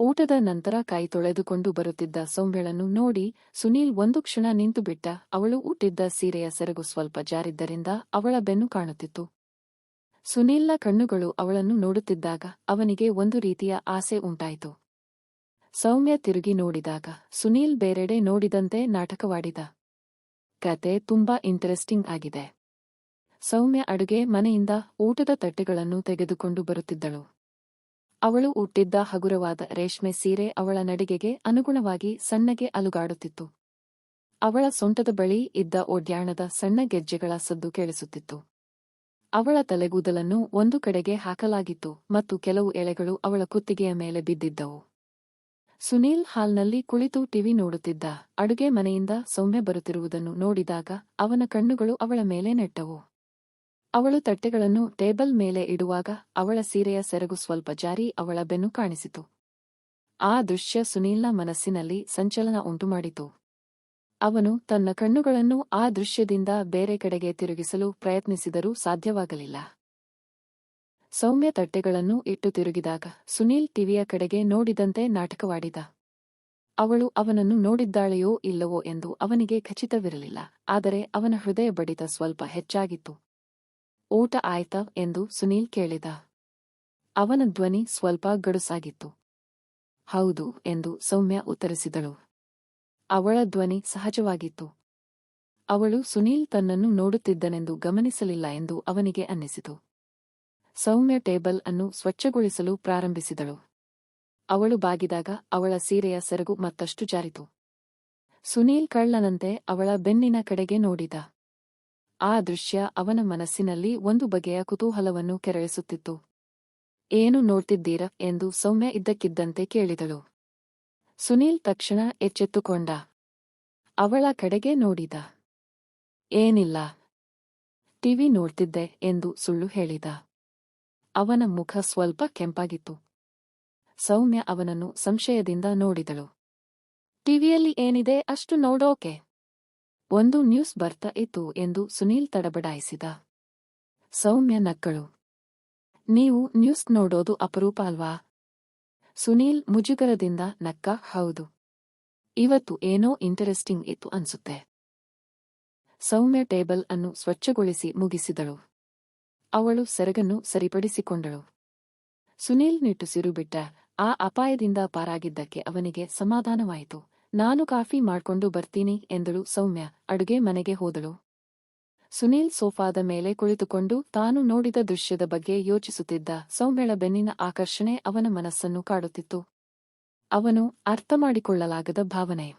ಊಟದ ನಂತರ ಕೈ ತೊಳೆದುಕೊಂಡು ಬರುತ್ತಿದ್ದ ಸೌಮ್ಯಳನ್ನು ನೋಡಿ ಸುನೀಲ್ ಒಂದು ಕ್ಷಣ ನಿಂತುಬಿಟ್ಟ. ಅವಳು ಉಟ್ಟಿದ್ದ ಸೀರೆಯ ಸೆರಗು ಸ್ವಲ್ಪ ಜಾರಿದ್ದರಿಂದ ಅವಳ ಬೆನ್ನು ಕಾಣುತ್ತಿತ್ತು. ಸುನೀಲ್ನ ಕಣ್ಣುಗಳು ಅವಳನ್ನು ನೋಡುತ್ತಿದ್ದಾಗ ಅವನಿಗೆ ಒಂದು ರೀತಿಯ ಆಸೆ ಉಂಟಾಯಿತು. ಸೌಮ್ಯ ತಿರುಗಿ ನೋಡಿದಾಗ ಸುನೀಲ್ ಬೇರೆಡೆ ನೋಡಿದಂತೆ ನಾಟಕವಾಡಿದ. ಕತೆ ತುಂಬಾ ಇಂಟರೆಸ್ಟಿಂಗ್ ಆಗಿದೆ. ಸೌಮ್ಯ ಅಡುಗೆ ಮನೆಯಿಂದ ಊಟದ ತಟ್ಟೆಗಳನ್ನು ತೆಗೆದುಕೊಂಡು ಬರುತ್ತಿದ್ದಳು. ಅವಳು ಉಟ್ಟಿದ್ದ ಹಗುರವಾದ ರೇಷ್ಮೆ ಸೀರೆ ಅವಳ ನಡಿಗೆಗೆ ಅನುಗುಣವಾಗಿ ಸಣ್ಣಗೆ ಅಲುಗಾಡುತ್ತಿತ್ತು. ಅವಳ ಸೊಂಟದ ಬಳಿ ಇದ್ದ ಒಡ್ಯಾಣದ ಸಣ್ಣ ಗೆಜ್ಜೆಗಳ ಸದ್ದು ಕೇಳಿಸುತ್ತಿತ್ತು. ಅವಳ ತಲೆಗೂದಲನ್ನು ಒಂದು ಕಡೆಗೆ ಹಾಕಲಾಗಿತ್ತು ಮತ್ತು ಕೆಲವು ಎಳೆಗಳು ಅವಳ ಕುತ್ತಿಗೆಯ ಮೇಲೆ ಬಿದ್ದಿದ್ದವು. ಸುನೀಲ್ ಹಾಲ್ನಲ್ಲಿ ಕುಳಿತು ಟಿವಿ ನೋಡುತ್ತಿದ್ದ, ಅಡುಗೆ ಮನೆಯಿಂದ ಸೌಮ್ಯ ಬರುತ್ತಿರುವುದನ್ನು ನೋಡಿದಾಗ ಅವನ ಕಣ್ಣುಗಳು ಅವಳ ಮೇಲೆ ನೆಟ್ಟವು. ಅವಳು ತಟ್ಟೆಗಳನ್ನು ಟೇಬಲ್ ಮೇಲೆ ಇಡುವಾಗ ಅವಳ ಸೀರೆಯ ಸೆರಗು ಸ್ವಲ್ಪ ಜಾರಿ ಅವಳ ಬೆನ್ನು ಕಾಣಿಸಿತು. ಆ ದೃಶ್ಯ ಸುನೀಲ್ನ ಮನಸ್ಸಿನಲ್ಲಿ ಸಂಚಲನ ಉಂಟುಮಾಡಿತು. ಅವನು ತನ್ನ ಕಣ್ಣುಗಳನ್ನು ಆ ದೃಶ್ಯದಿಂದ ಬೇರೆ ಕಡೆಗೆ ತಿರುಗಿಸಲು ಪ್ರಯತ್ನಿಸಿದರೂ ಸಾಧ್ಯವಾಗಲಿಲ್ಲ. ಸೌಮ್ಯ ತಟ್ಟೆಗಳನ್ನು ಇಟ್ಟು ತಿರುಗಿದಾಗ ಸುನೀಲ್ ಟಿವಿಯ ಕಡೆಗೆ ನೋಡಿದಂತೆ ನಾಟಕವಾಡಿದ. ಅವಳು ಅವನನ್ನು ನೋಡಿದ್ದಾಳೆಯೋ ಇಲ್ಲವೋ ಎಂದು ಅವನಿಗೆ ಖಚಿತವಿರಲಿಲ್ಲ, ಆದರೆ ಅವನ ಹೃದಯ ಬಡಿತ ಸ್ವಲ್ಪ ಹೆಚ್ಚಾಗಿತ್ತು. ಊಟ ಆಯ್ತ ಎಂದು ಸುನೀಲ್ ಕೇಳಿದ. ಅವನ ಧ್ವನಿ ಸ್ವಲ್ಪ ಗಡುಸಾಗಿತ್ತು. ಹೌದು ಎಂದು ಸೌಮ್ಯ ಉತ್ತರಿಸಿದಳು. ಅವಳ ಧ್ವನಿ ಸಹಜವಾಗಿತ್ತು. ಅವಳು ಸುನೀಲ್ ತನ್ನನ್ನು ನೋಡುತ್ತಿದ್ದನೆಂದು ಗಮನಿಸಲಿಲ್ಲ ಎಂದು ಅವನಿಗೆ ಅನ್ನಿಸಿತು. ಸೌಮ್ಯ ಟೇಬಲ್ ಅನ್ನು ಸ್ವಚ್ಛಗೊಳಿಸಲು ಪ್ರಾರಂಭಿಸಿದಳು. ಅವಳು ಬಾಗಿದಾಗ ಅವಳ ಸೀರೆಯ ಸೆರಗು ಮತ್ತಷ್ಟು ಜಾರಿತು. ಸುನೀಲ್ ಕಳ್ಳನಂತೆ ಅವಳ ಬೆನ್ನಿನ ಕಡೆಗೆ ನೋಡಿದ. ಆ ದೃಶ್ಯ ಅವನ ಮನಸ್ಸಿನಲ್ಲಿ ಒಂದು ಬಗೆಯ ಕುತೂಹಲವನ್ನು ಕೆರಳಿಸುತ್ತಿತ್ತು. ಏನು ನೋಡ್ತಿದ್ದೀರ? ಎಂದು ಸೌಮ್ಯ ಇದ್ದಕ್ಕಿದ್ದಂತೆ ಕೇಳಿದಳು. ಸುನೀಲ್ ತಕ್ಷಣ ಎಚ್ಚೆತ್ತುಕೊಂಡ. ಅವಳ ಕಡೆಗೆ ನೋಡಿದ. ಏನಿಲ್ಲ. ಟಿವಿ ನೋಡ್ತಿದ್ದೆ, ಎಂದು ಸುಳ್ಳು ಹೇಳಿದ. ಅವನ ಮುಖ ಸ್ವಲ್ಪ ಕೆಂಪಾಗಿತ್ತು. ಸೌಮ್ಯ ಅವನನ್ನು ಸಂಶಯದಿಂದ ನೋಡಿದಳು. ಟಿವಿಯಲ್ಲಿ ಏನಿದೆ ಅಷ್ಟು ನೋಡೋಕೆ? ಒಂದು ನ್ಯೂಸ್ ಬರ್ತಾ ಇತ್ತು ಎಂದು ಸುನೀಲ್ ತಡಬಡಾಯಿಸಿದ. ಸೌಮ್ಯ ನಕ್ಕಳು. ನೀವು ನ್ಯೂಸ್ ನೋಡೋದು ಅಪರೂಪ ಅಲ್ವಾ? ಸುನೀಲ್ ಮುಜುಗರದಿಂದ ನಕ್ಕ, ಹೌದು. ಇವತ್ತು ಏನೋ ಇಂಟರೆಸ್ಟಿಂಗ್ ಇತ್ತು ಅನ್ಸುತ್ತೆ. ಸೌಮ್ಯ ಟೇಬಲ್ ಅನ್ನು ಸ್ವಚ್ಛಗೊಳಿಸಿ ಮುಗಿಸಿದಳು. ಅವಳು ಸೆರಗನ್ನು ಸರಿಪಡಿಸಿಕೊಂಡಳು. ಸುನೀಲ್ ನಿಟ್ಟುಸಿರು ಬಿಟ್ಟ, ಆ ಅಪಾಯದಿಂದ ಪಾರಾಗಿದ್ದಕ್ಕೆ ಅವನಿಗೆ ಸಮಾಧಾನವಾಯಿತು. ನಾನು ಕಾಫಿ ಮಾಡ್ಕೊಂಡು ಬರ್ತೀನಿ ಎಂದಳು ಸೌಮ್ಯ, ಅಡುಗೆ ಮನೆಗೆ ಹೋದಳು. ಸುನೀಲ್ ಸೋಫಾದ ಮೇಲೆ ಕುಳಿತುಕೊಂಡು ತಾನು ನೋಡಿದ ದೃಶ್ಯದ ಬಗ್ಗೆ ಯೋಚಿಸುತ್ತಿದ್ದ ಸೌಮ್ಯಳ ಬೆನ್ನಿನ ಆಕರ್ಷಣೆ ಅವನ ಮನಸ್ಸನ್ನು ಕಾಡುತ್ತಿತ್ತು. ಅವನು ಅರ್ಥಮಾಡಿಕೊಳ್ಳಲಾಗದ ಭಾವನೆ.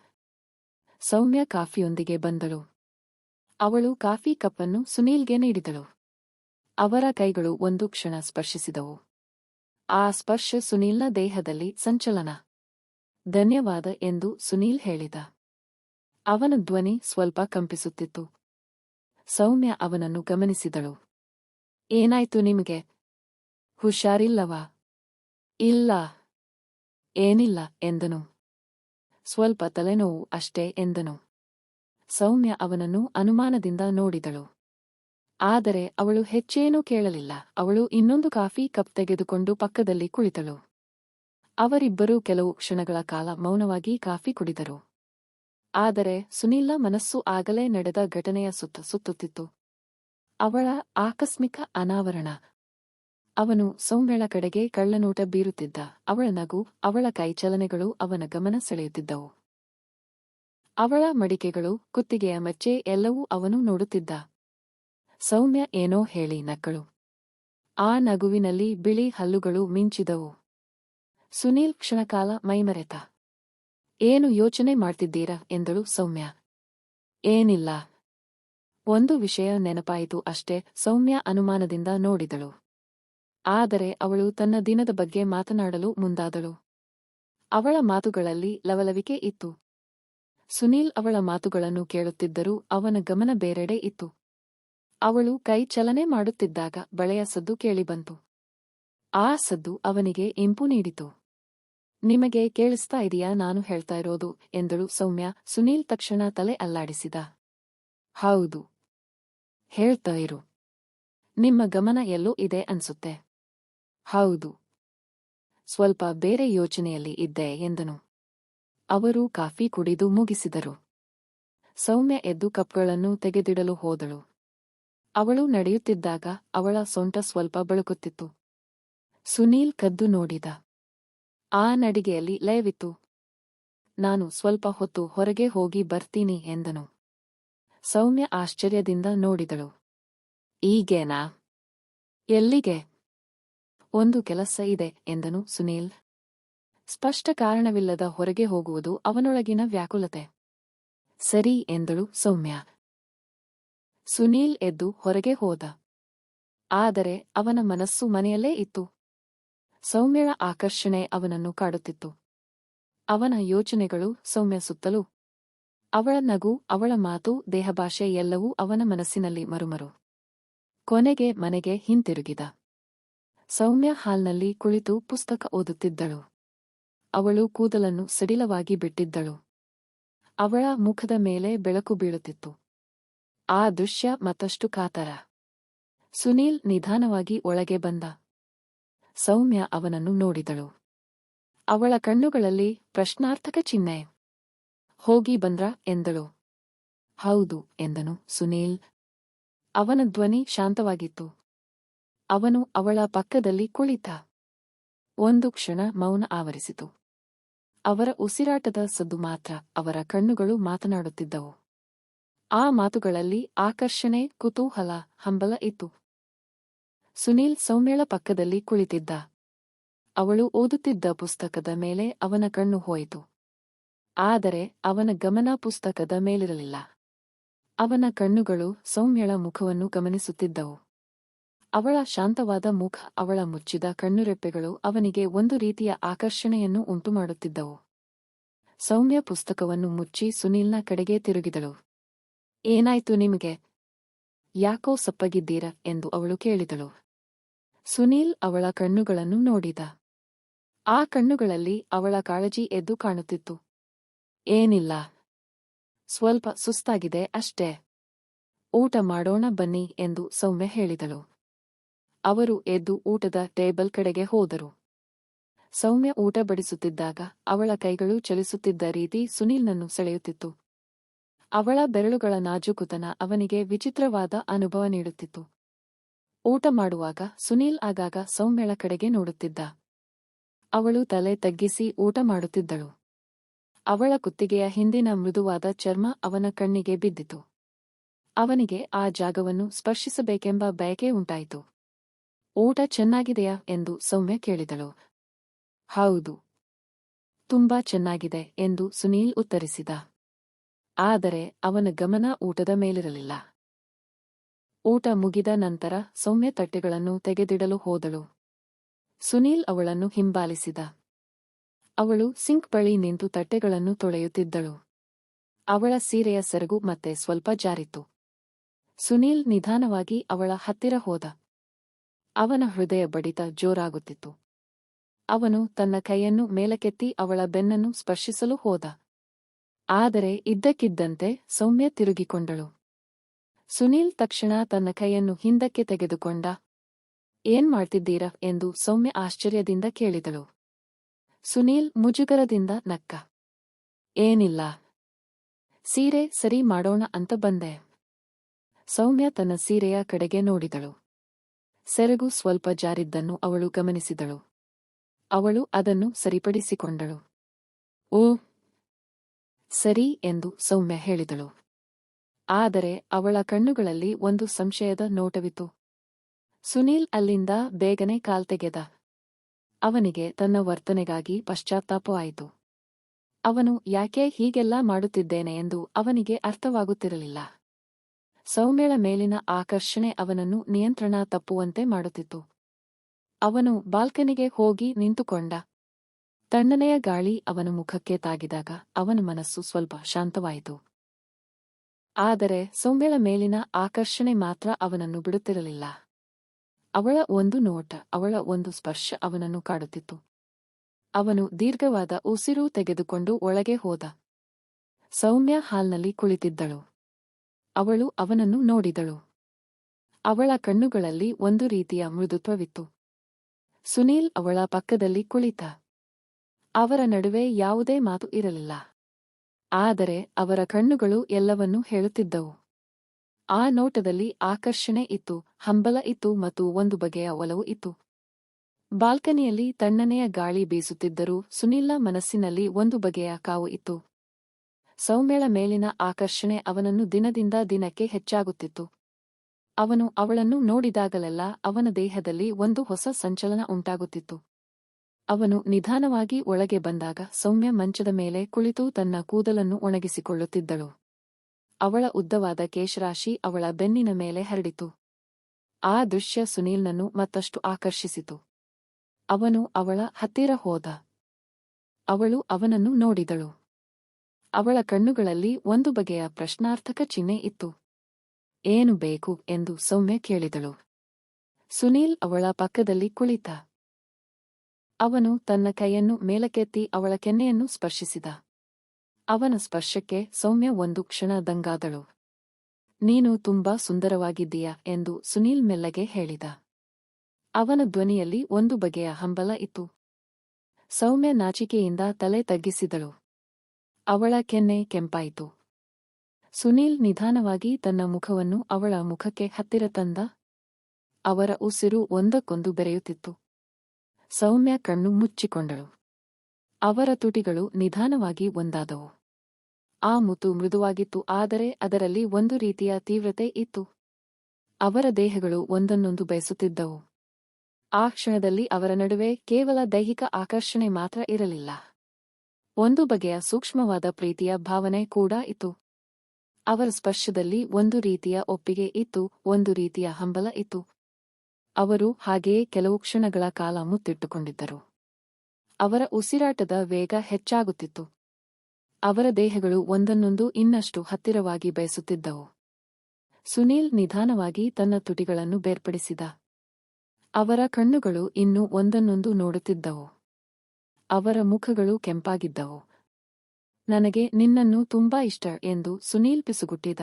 ಸೌಮ್ಯ ಕಾಫಿಯೊಂದಿಗೆ ಬಂದಳು. ಅವಳು ಕಾಫಿ ಕಪ್ ಅನ್ನು ಸುನೀಲ್ಗೆ ನೀಡಿದಳು. ಅವರ ಕೈಗಳು ಒಂದು ಕ್ಷಣ ಸ್ಪರ್ಶಿಸಿದವು. ಆ ಸ್ಪರ್ಶ ಸುನೀಲ್ನ ದೇಹದಲ್ಲಿ ಸಂಚಲನ. ಧನ್ಯವಾದ ಎಂದು ಸುನೀಲ್ ಹೇಳಿದ. ಅವನ ಧ್ವನಿ ಸ್ವಲ್ಪ ಕಂಪಿಸುತ್ತಿತ್ತು. ಸೌಮ್ಯ ಅವನನ್ನು ಗಮನಿಸಿದಳು. ಏನಾಯ್ತು ನಿಮಗೆ? ಹುಷಾರಿಲ್ಲವಾ? ಇಲ್ಲ. ಏನಿಲ್ಲ ಎಂದನು. ಸ್ವಲ್ಪ ತಲೆನೋವು ಅಷ್ಟೇ ಎಂದನು. ಸೌಮ್ಯ ಅವನನ್ನು ಅನುಮಾನದಿಂದ ನೋಡಿದಳು. ಆದರೆ ಅವಳು ಹೆಚ್ಚೇನೂ ಕೇಳಲಿಲ್ಲ. ಅವಳು ಇನ್ನೊಂದು ಕಾಫಿ ಕಪ್ ತೆಗೆದುಕೊಂಡು ಪಕ್ಕದಲ್ಲಿ ಕುಳಿತಳು. ಅವರಿಬ್ಬರೂ ಕೆಲವು ಕ್ಷಣಗಳ ಕಾಲ ಮೌನವಾಗಿ ಕಾಫಿ ಕುಡಿದರು. ಆದರೆ ಸುನೀಲ ಮನಸ್ಸು ಆಗಲೇ ನಡೆದ ಘಟನೆಯ ಸುತ್ತ ಸುತ್ತುತ್ತಿತ್ತು. ಅವಳ ಆಕಸ್ಮಿಕ ಅನಾವರಣ. ಅವನು ಸೌಮ್ಯಳ ಕಡೆಗೆ ಕಳ್ಳನೋಟ ಬೀರುತ್ತಿದ್ದ. ಅವಳ ನಗು, ಅವಳ ಕೈಚಲನೆಗಳು ಅವನ ಗಮನ ಸೆಳೆಯುತ್ತಿದ್ದವು. ಅವಳ ಮಡಿಕೆಗಳು, ಕುತ್ತಿಗೆಯ ಮಚ್ಚೆ ಎಲ್ಲವೂ ಅವನು ನೋಡುತ್ತಿದ್ದ. ಸೌಮ್ಯ ಏನೋ ಹೇಳಿ ನಕ್ಕಳು. ಆ ನಗುವಿನಲ್ಲಿ ಬಿಳಿ ಹಲ್ಲುಗಳು ಮಿಂಚಿದವು. ಸುನೀಲ್ ಕ್ಷಣಕಾಲ ಮೈಮರೆತ. ಏನು ಯೋಚನೆ ಮಾಡ್ತಿದ್ದೀರಾ? ಎಂದಳು ಸೌಮ್ಯ. ಏನಿಲ್ಲ. ಒಂದು ವಿಷಯ ನೆನಪಾಯಿತು ಅಷ್ಟೇ, ಸೌಮ್ಯ ಅನುಮಾನದಿಂದ ನೋಡಿದಳು. ಆದರೆ ಅವಳು ತನ್ನ ದಿನದ ಬಗ್ಗೆ ಮಾತನಾಡಲು ಮುಂದಾದಳು. ಅವಳ ಮಾತುಗಳಲ್ಲಿ ಲವಲವಿಕೆ ಇತ್ತು. ಸುನೀಲ್ ಅವಳ ಮಾತುಗಳನ್ನು ಕೇಳುತ್ತಿದ್ದರೂ ಅವನ ಗಮನ ಬೇರೆಡೆ ಇತ್ತು. ಅವಳು ಕೈ ಚಲನೆ ಮಾಡುತ್ತಿದ್ದಾಗ ಬಳೆಯ ಸದ್ದು ಕೇಳಿಬಂತು. ಆ ಸದ್ದು ಅವನಿಗೆ ಇಂಪು ನೀಡಿತು. ನಿಮಗೆ ಕೇಳಿಸ್ತಾ ಇದೆಯಾ? ನಾನು ಹೇಳ್ತಾ ಇರೋದು ಎಂದಳು ಸೌಮ್ಯ. ಸುನೀಲ್ ತಕ್ಷಣ ತಲೆ ಅಲ್ಲಾಡಿಸಿದ. ಹೌದು. ಹೇಳ್ತಾ ಇರು. ನಿಮ್ಮ ಗಮನ ಎಲ್ಲೂ ಇದೆ ಅನ್ಸುತ್ತೆ? ಹೌದು. ಸ್ವಲ್ಪ ಬೇರೆ ಯೋಚನೆಯಲ್ಲಿ ಇದ್ದೆ ಎಂದನು. ಅವರು ಕಾಫಿ ಕುಡಿದು ಮುಗಿಸಿದರು. ಸೌಮ್ಯ ಎದ್ದು ಕಪ್ಗಳನ್ನು ತೆಗೆದಿಡಲು ಹೋದಳು. ಅವಳು ನಡೆಯುತ್ತಿದ್ದಾಗ ಅವಳ ಸೊಂಟ ಸ್ವಲ್ಪ ಬಳುಕುತ್ತಿತ್ತು. ಸುನೀಲ್ ಕದ್ದು ನೋಡಿದ. ಆ ನಡಿಗೆಯಲ್ಲಿ ಲಯವಿತ್ತು. ನಾನು ಸ್ವಲ್ಪ ಹೊತ್ತು ಹೊರಗೆ ಹೋಗಿ ಬರ್ತೀನಿ ಎಂದನು. ಸೌಮ್ಯ ಆಶ್ಚರ್ಯದಿಂದ ನೋಡಿದಳು. ಈಗೇನಾ? ಎಲ್ಲಿಗೆ? ಒಂದು ಕೆಲಸ ಇದೆ ಎಂದನು ಸುನೀಲ್. ಸ್ಪಷ್ಟ ಕಾರಣವಿಲ್ಲದ ಹೊರಗೆ ಹೋಗುವುದು ಅವನೊಳಗಿನ ವ್ಯಾಕುಲತೆ. ಸರಿ ಎಂದಳು ಸೌಮ್ಯ. ಸುನೀಲ್ ಎದ್ದು ಹೊರಗೆ ಹೋದ. ಆದರೆ ಅವನ ಮನಸ್ಸು ಮನೆಯಲ್ಲೇ ಇತ್ತು. ಸೌಮ್ಯಳ ಆಕರ್ಷಣೆ ಅವನನ್ನು ಕಾಡುತ್ತಿತ್ತು. ಅವನ ಯೋಚನೆಗಳು ಸೌಮ್ಯ ಸುತ್ತಲೂ, ಅವಳ ನಗು, ಅವಳ ಮಾತು, ದೇಹಭಾಷೆ ಎಲ್ಲವೂ ಅವನ ಮನಸ್ಸಿನಲ್ಲಿ ಮರುಮರು. ಕೊನೆಗೆ ಮನೆಗೆ ಹಿಂತಿರುಗಿದ. ಸೌಮ್ಯ ಹಾಲ್ನಲ್ಲಿ ಕುಳಿತು ಪುಸ್ತಕ ಓದುತ್ತಿದ್ದಳು. ಅವಳು ಕೂದಲನ್ನು ಸಡಿಲವಾಗಿ ಬಿಟ್ಟಿದ್ದಳು. ಅವಳ ಮುಖದ ಮೇಲೆ ಬೆಳಕು ಬೀಳುತ್ತಿತ್ತು. ಆ ದೃಶ್ಯ ಮತ್ತಷ್ಟು ಕಾತರ. ಸುನೀಲ್ ನಿಧಾನವಾಗಿ ಒಳಗೆ ಬಂದ. ಸೌಮ್ಯ ಅವನನ್ನು ನೋಡಿದಳು. ಅವಳ ಕಣ್ಣುಗಳಲ್ಲಿ ಪ್ರಶ್ನಾರ್ಥಕ ಚಿಹ್ನೆ. ಹೋಗಿ ಬಂದ್ರ ಎಂದಳು. ಹೌದು ಎಂದನು ಸುನೀಲ್. ಅವನ ಧ್ವನಿ ಶಾಂತವಾಗಿತ್ತು. ಅವನು ಅವಳ ಪಕ್ಕದಲ್ಲಿ ಕುಳಿತ. ಒಂದು ಕ್ಷಣ ಮೌನ ಆವರಿಸಿತು. ಅವರ ಉಸಿರಾಟದ ಸದ್ದು ಮಾತ್ರ ಅವರ ಕಣ್ಣುಗಳು ಮಾತನಾಡುತ್ತಿದ್ದವು. ಆ ಮಾತುಗಳಲ್ಲಿ ಆಕರ್ಷಣೆ, ಕುತೂಹಲ, ಹಂಬಲ ಇತ್ತು. ಸುನೀಲ್ ಸೌಮ್ಯಳ ಪಕ್ಕದಲ್ಲಿ ಕುಳಿತಿದ್ದ. ಅವಳು ಓದುತ್ತಿದ್ದ ಪುಸ್ತಕದ ಮೇಲೆ ಅವನ ಕಣ್ಣು ಹೋಯಿತು. ಆದರೆ ಅವನ ಗಮನ ಪುಸ್ತಕದ ಮೇಲಿರಲಿಲ್ಲ. ಅವನ ಕಣ್ಣುಗಳು ಸೌಮ್ಯಳ ಮುಖವನ್ನು ಗಮನಿಸುತ್ತಿದ್ದವು. ಅವಳ ಶಾಂತವಾದ ಮುಖ ಅವಳ ಮುಚ್ಚಿದ ಕಣ್ಣುರೆಪ್ಪೆಗಳು ಅವನಿಗೆ ಒಂದು ರೀತಿಯ ಆಕರ್ಷಣೆಯನ್ನು ಉಂಟುಮಾಡುತ್ತಿದ್ದವು. ಸೌಮ್ಯ ಪುಸ್ತಕವನ್ನು ಮುಚ್ಚಿ ಸುನೀಲ್ನ ಕಡೆಗೆ ತಿರುಗಿದಳು. ಏನಾಯ್ತು ನಿಮಗೆ? ಯಾಕೋ ಸಪ್ಪಗಿದ್ದೀರ ಎಂದು ಅವಳು ಕೇಳಿದಳು. ಸುನೀಲ್ ಅವಳ ಕಣ್ಣುಗಳನ್ನು ನೋಡಿದ. ಆ ಕಣ್ಣುಗಳಲ್ಲಿ ಅವಳ ಕಾಳಜಿ ಎದ್ದು ಕಾಣುತ್ತಿತ್ತು. ಏನಿಲ್ಲ. ಸ್ವಲ್ಪ ಸುಸ್ತಾಗಿದೆ ಅಷ್ಟೇ. ಊಟ ಮಾಡೋಣ ಬನ್ನಿ ಎಂದು ಸೌಮ್ಯ ಹೇಳಿದಳು. ಅವರು ಎದ್ದು ಊಟದ ಟೇಬಲ್ ಕಡೆಗೆ ಹೋದರು. ಸೌಮ್ಯ ಊಟ ಬಡಿಸುತ್ತಿದ್ದಾಗ ಅವಳ ಕೈಗಳು ಚಲಿಸುತ್ತಿದ್ದ ರೀತಿ ಸುನೀಲ್ನನ್ನು ಸೆಳೆಯುತ್ತಿತ್ತು. ಅವಳ ಬೆರಳುಗಳ ನಾಜುಕುತನ ಅವನಿಗೆ ವಿಚಿತ್ರವಾದ ಅನುಭವ ನೀಡುತ್ತಿತ್ತು. ಊಟ ಮಾಡುವಾಗ ಸುನೀಲ್ ಆಗಾಗ ಸೌಮ್ಯಳ ಕಡೆಗೆ ನೋಡುತ್ತಿದ್ದ. ಅವಳು ತಲೆ ತಗ್ಗಿಸಿ ಊಟ ಮಾಡುತ್ತಿದ್ದಳು. ಅವಳ ಕುತ್ತಿಗೆಯ ಹಿಂದಿನ ಮೃದುವಾದ ಚರ್ಮ ಅವನ ಕಣ್ಣಿಗೆ ಬಿದ್ದಿತು. ಅವನಿಗೆ ಆ ಜಾಗವನ್ನು ಸ್ಪರ್ಶಿಸಬೇಕೆಂಬ ಬಯಕೆ ಉಂಟಾಯಿತು. ಊಟ ಚೆನ್ನಾಗಿದೆಯಾ ಎಂದು ಸೌಮ್ಯ ಕೇಳಿದಳು. ಹೌದು. ತುಂಬಾ ಚೆನ್ನಾಗಿದೆ ಎಂದು ಸುನೀಲ್ ಉತ್ತರಿಸಿದ. ಆದರೆ ಅವನ ಗಮನ ಊಟದ ಮೇಲಿರಲಿಲ್ಲ. ಊಟ ಮುಗಿದ ನಂತರ ಸೌಮ್ಯ ತಟ್ಟೆಗಳನ್ನು ತೆಗೆದಿಡಲು ಹೋದಳು. ಸುನೀಲ್ ಅವಳನ್ನು ಹಿಂಬಾಲಿಸಿದ. ಅವಳು ಸಿಂಕ್ ಬಳಿ ನಿಂತು ತಟ್ಟೆಗಳನ್ನು ತೊಳೆಯುತ್ತಿದ್ದಳು. ಅವಳ ಸೀರೆಯ ಸೆರಗು ಮತ್ತೆ ಸ್ವಲ್ಪ ಜಾರಿತು ಸುನೀಲ್ ನಿಧಾನವಾಗಿ ಅವಳ ಹತ್ತಿರ ಹೋದ. ಅವನ ಹೃದಯ ಬಡಿತ ಜೋರಾಗುತ್ತಿತ್ತು. ಅವನು ತನ್ನ ಕೈಯನ್ನು ಮೇಲಕ್ಕೆತ್ತಿ ಅವಳ ಬೆನ್ನನ್ನು ಸ್ಪರ್ಶಿಸಲು ಹೋದ. ಆದರೆ ಇದ್ದಕ್ಕಿದ್ದಂತೆ ಸೌಮ್ಯ ತಿರುಗಿಕೊಂಡಳು. ಸುನೀಲ್ ತಕ್ಷಣ ತನ್ನ ಕೈಯನ್ನು ಹಿಂದಕ್ಕೆ ತೆಗೆದುಕೊಂಡ. ಏನ್ ಮಾಡ್ತಿದ್ದೀರಾ? ಎಂದು ಸೌಮ್ಯ ಆಶ್ಚರ್ಯದಿಂದ ಕೇಳಿದಳು. ಸುನೀಲ್ ಮುಜುಗರದಿಂದ ನಕ್ಕ. ಏನಿಲ್ಲ. ಸೀರೆ ಸರಿ ಮಾಡೋಣ ಅಂತ ಬಂದೆ. ಸೌಮ್ಯ ತನ್ನ ಸೀರೆಯ ಕಡೆಗೆ ನೋಡಿದಳು. ಸೆರಗು ಸ್ವಲ್ಪ ಜಾರಿದ್ದನ್ನು ಅವಳು ಗಮನಿಸಿದಳು. ಅವಳು ಅದನ್ನು ಸರಿಪಡಿಸಿಕೊಂಡಳು. ಓ ಸರಿ ಎಂದು ಸೌಮ್ಯ ಹೇಳಿದಳು. ಆದರೆ ಅವಳ ಕಣ್ಣುಗಳಲ್ಲಿ ಒಂದು ಸಂಶಯದ ನೋಟವಿತ್ತು. ಸುನೀಲ್ ಅಲ್ಲಿಂದ ಬೇಗನೆ ಕಾಲ್ತೆಗೆದ ಅವನಿಗೆ ತನ್ನ ವರ್ತನೆಗಾಗಿ ಪಶ್ಚಾತ್ತಾಪವಾಯಿತು ಅವನು, ಯಾಕೆ ಹೀಗೆಲ್ಲ ಮಾಡುತ್ತಿದ್ದೇನೆ ಎಂದು ಅವನಿಗೆ ಅರ್ಥವಾಗುತ್ತಿರಲಿಲ್ಲ. ಸೌಮ್ಯಳ ಮೇಲಿನ ಆಕರ್ಷಣೆ ಅವನನ್ನು ನಿಯಂತ್ರಣ ತಪ್ಪುವಂತೆ ಮಾಡುತ್ತಿತ್ತು. ಅವನು ಬಾಲ್ಕನಿಗೆ ಹೋಗಿ ನಿಂತುಕೊಂಡ. ತಣ್ಣನೆಯ ಗಾಳಿ ಅವನ ಮುಖಕ್ಕೆ ತಾಗಿದಾಗ ಅವನ ಮನಸ್ಸು ಸ್ವಲ್ಪ ಶಾಂತವಾಯಿತು. ಆದರೆ ಸೌಮ್ಯಳ ಮೇಲಿನ ಆಕರ್ಷಣೆ ಮಾತ್ರ ಅವನನ್ನು ಬಿಡುತ್ತಿರಲಿಲ್ಲ. ಅವಳ ಒಂದು ನೋಟ, ಅವಳ ಒಂದು ಸ್ಪರ್ಶ ಅವನನ್ನು ಕಾಡುತ್ತಿತ್ತು. ಅವನು ದೀರ್ಘವಾದ ಉಸಿರು ತೆಗೆದುಕೊಂಡು ಒಳಗೆ ಹೋದ. ಸೌಮ್ಯ ಹಾಲ್ನಲ್ಲಿ ಕುಳಿತಿದ್ದಳು. ಅವಳು ಅವನನ್ನು ನೋಡಿದಳು. ಅವಳ ಕಣ್ಣುಗಳಲ್ಲಿ ಒಂದು ರೀತಿಯ ಮೃದುತ್ವವಿತ್ತು. ಸುನೀಲ್ ಅವಳ ಪಕ್ಕದಲ್ಲಿ ಕುಳಿತ. ಅವರ ನಡುವೆ ಯಾವುದೇ ಮಾತು ಇರಲಿಲ್ಲ. ಆದರೆ ಅವರ ಕಣ್ಣುಗಳು ಎಲ್ಲವನ್ನೂ ಹೇಳುತ್ತಿದ್ದವು. ಆ ನೋಟದಲ್ಲಿ ಆಕರ್ಷಣೆ ಇತ್ತು, ಹಂಬಲ ಇತ್ತು ಮತ್ತು ಒಂದು ಬಗೆಯ ಒಲವು ಇತ್ತು. ಬಾಲ್ಕನಿಯಲ್ಲಿ ತಣ್ಣನೆಯ ಗಾಳಿ ಬೀಸುತ್ತಿದ್ದರೂ ಸುನಿಲ್ಲ ಮನಸ್ಸಿನಲ್ಲಿ ಒಂದು ಬಗೆಯ ಕಾವು ಇತ್ತು. ಸೌಮ್ಯಳ ಮೇಲಿನ ಆಕರ್ಷಣೆ ಅವನನ್ನು ದಿನದಿಂದ ದಿನಕ್ಕೆ ಹೆಚ್ಚಾಗುತ್ತಿತ್ತು. ಅವನು ಅವಳನ್ನು ನೋಡಿದಾಗಲೆಲ್ಲ ಅವನ ದೇಹದಲ್ಲಿ ಒಂದು ಹೊಸ ಸಂಚಲನ ಉಂಟಾಗುತ್ತಿತ್ತು. ಅವನು ನಿಧಾನವಾಗಿ ಒಳಗೆ ಬಂದಾಗ ಸೌಮ್ಯ ಮಂಚದ ಮೇಲೆ ಕುಳಿತು ತನ್ನ ಕೂದಲನ್ನು ಒಣಗಿಸಿಕೊಳ್ಳುತ್ತಿದ್ದಳು. ಅವಳ ಉದ್ದವಾದ ಕೇಶರಾಶಿ ಅವಳ ಬೆನ್ನಿನ ಮೇಲೆ ಹರಡಿತು. ಆ ದೃಶ್ಯ ಸುನೀಲ್ನನ್ನು ಮತ್ತಷ್ಟು ಆಕರ್ಷಿಸಿತು. ಅವನು ಅವಳ ಹತ್ತಿರ ಹೋದ. ಅವಳು ಅವನನ್ನು ನೋಡಿದಳು. ಅವಳ ಕಣ್ಣುಗಳಲ್ಲಿ ಒಂದು ಬಗೆಯ ಪ್ರಶ್ನಾರ್ಥಕ ಚಿಹ್ನೆ ಇತ್ತು. ಏನು ಬೇಕು? ಎಂದು ಸೌಮ್ಯ ಕೇಳಿದಳು. ಸುನೀಲ್ ಅವಳ ಪಕ್ಕದಲ್ಲಿ ಕುಳಿತ. ಅವನು ತನ್ನ ಕೈಯನ್ನು ಮೇಲಕ್ಕೆತ್ತಿ ಅವಳ ಕೆನ್ನೆಯನ್ನು ಸ್ಪರ್ಶಿಸಿದ. ಅವನ ಸ್ಪರ್ಶಕ್ಕೆ ಸೌಮ್ಯ ಒಂದು ಕ್ಷಣ ದಂಗಾದಳು ನೀನು ತುಂಬಾ ಸುಂದರವಾಗಿದ್ದೀಯ ಎಂದು ಸುನೀಲ್ ಮೆಲ್ಲಗೆ ಹೇಳಿದ. ಅವನ ಧ್ವನಿಯಲ್ಲಿ ಒಂದು ಬಗೆಯ ಹಂಬಲ ಇತ್ತು. ಸೌಮ್ಯ ನಾಚಿಕೆಯಿಂದ ತಲೆ ತಗ್ಗಿಸಿದಳು. ಅವಳ ಕೆನ್ನೆ ಕೆಂಪಾಯಿತು. ಸುನೀಲ್ ನಿಧಾನವಾಗಿ ತನ್ನ ಮುಖವನ್ನು ಅವಳ ಮುಖಕ್ಕೆ ಹತ್ತಿರ ತಂದ. ಅವರ ಉಸಿರು ಒಂದಕ್ಕೊಂದು ಬೆರೆಯುತ್ತಿತ್ತು. ಸೌಮ್ಯ ಕಣ್ಣು ಮುಚ್ಚಿಕೊಂಡಳು. ಅವರ ತುಟಿಗಳು ನಿಧಾನವಾಗಿ ಒಂದಾದವು. ಆ ಮುತು ಮೃದುವಾಗಿತ್ತು, ಆದರೆ ಅದರಲ್ಲಿ ಒಂದು ರೀತಿಯ ತೀವ್ರತೆ ಇತ್ತು. ಅವರ ದೇಹಗಳು ಒಂದನ್ನೊಂದು ಬಯಸುತ್ತಿದ್ದವು. ಆ ಕ್ಷಣದಲ್ಲಿ ಅವರ ನಡುವೆ ಕೇವಲ ದೈಹಿಕ ಆಕರ್ಷಣೆ ಮಾತ್ರ ಇರಲಿಲ್ಲ. ಒಂದು ಬಗೆಯ ಸೂಕ್ಷ್ಮವಾದ ಪ್ರೀತಿಯ ಭಾವನೆ ಕೂಡ ಇತ್ತು. ಅವರ ಸ್ಪರ್ಶದಲ್ಲಿ ಒಂದು ರೀತಿಯ ಒಪ್ಪಿಗೆ ಇತ್ತು, ಒಂದು ರೀತಿಯ ಹಂಬಲ ಇತ್ತು. ಅವರು ಹಾಗೆಯೇ ಕೆಲವು ಕ್ಷಣಗಳ ಕಾಲ ಮುತ್ತಿಟ್ಟುಕೊಂಡಿದ್ದರು. ಅವರ ಉಸಿರಾಟದ ವೇಗ ಹೆಚ್ಚಾಗುತ್ತಿತ್ತು. ಅವರ ದೇಹಗಳು ಒಂದನ್ನೊಂದು ಇನ್ನಷ್ಟು ಹತ್ತಿರವಾಗಿ ಬಯಸುತ್ತಿದ್ದವು. ಸುನೀಲ್ ನಿಧಾನವಾಗಿ ತನ್ನ ತುಟಿಗಳನ್ನು ಬೇರ್ಪಡಿಸಿದ. ಅವರ ಕಣ್ಣುಗಳು ಇನ್ನೂ ಒಂದನ್ನೊಂದು ನೋಡುತ್ತಿದ್ದವು. ಅವರ ಮುಖಗಳು ಕೆಂಪಾಗಿದ್ದವು. ನನಗೆ ನಿನ್ನನ್ನು ತುಂಬಾ ಇಷ್ಟ ಎಂದು ಸುನೀಲ್ ಪಿಸುಗುಟ್ಟಿದ.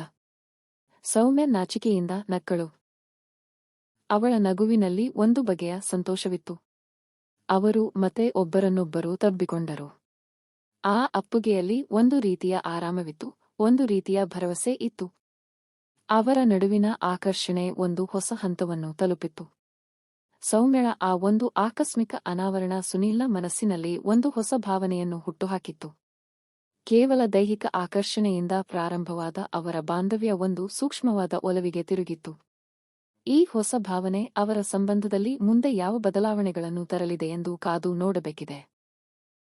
ಸೌಮ್ಯ ನಾಚಿಕೆಯಿಂದ ನಕ್ಕಳು. ಅವಳ ನಗುವಿನಲ್ಲಿ ಒಂದು ಬಗೆಯ ಸಂತೋಷವಿತ್ತು. ಅವರು ಮತ್ತೆ ಒಬ್ಬರನ್ನೊಬ್ಬರು ತಬ್ಬಿಕೊಂಡರು. ಆ ಅಪ್ಪುಗೆಯಲ್ಲಿ ಒಂದು ರೀತಿಯ ಆರಾಮವಿತ್ತು, ಒಂದು ರೀತಿಯ ಭರವಸೆ ಇತ್ತು. ಅವರ ನಡುವಿನ ಆಕರ್ಷಣೆ ಒಂದು ಹೊಸ ಹಂತವನ್ನು ತಲುಪಿತ್ತು. ಸೌಮ್ಯಳ ಆ ಒಂದು ಆಕಸ್ಮಿಕ ಅನಾವರಣ ಸುನೀಲ್ನ ಮನಸ್ಸಿನಲ್ಲಿ ಒಂದು ಹೊಸ ಭಾವನೆಯನ್ನು ಹುಟ್ಟುಹಾಕಿತ್ತು. ಕೇವಲ ದೈಹಿಕ ಆಕರ್ಷಣೆಯಿಂದ ಪ್ರಾರಂಭವಾದ ಅವರ ಬಾಂಧವ್ಯ ಒಂದು ಸೂಕ್ಷ್ಮವಾದ ಒಲವಿಗೆ ತಿರುಗಿತ್ತು. ಈ ಹೊಸ ಭಾವನೆ ಅವರ ಸಂಬಂಧದಲ್ಲಿ ಮುಂದೆ ಯಾವ ಬದಲಾವಣೆಗಳನ್ನು ತರಲಿದೆ ಎಂದು ಕಾದು ನೋಡಬೇಕಿದೆ.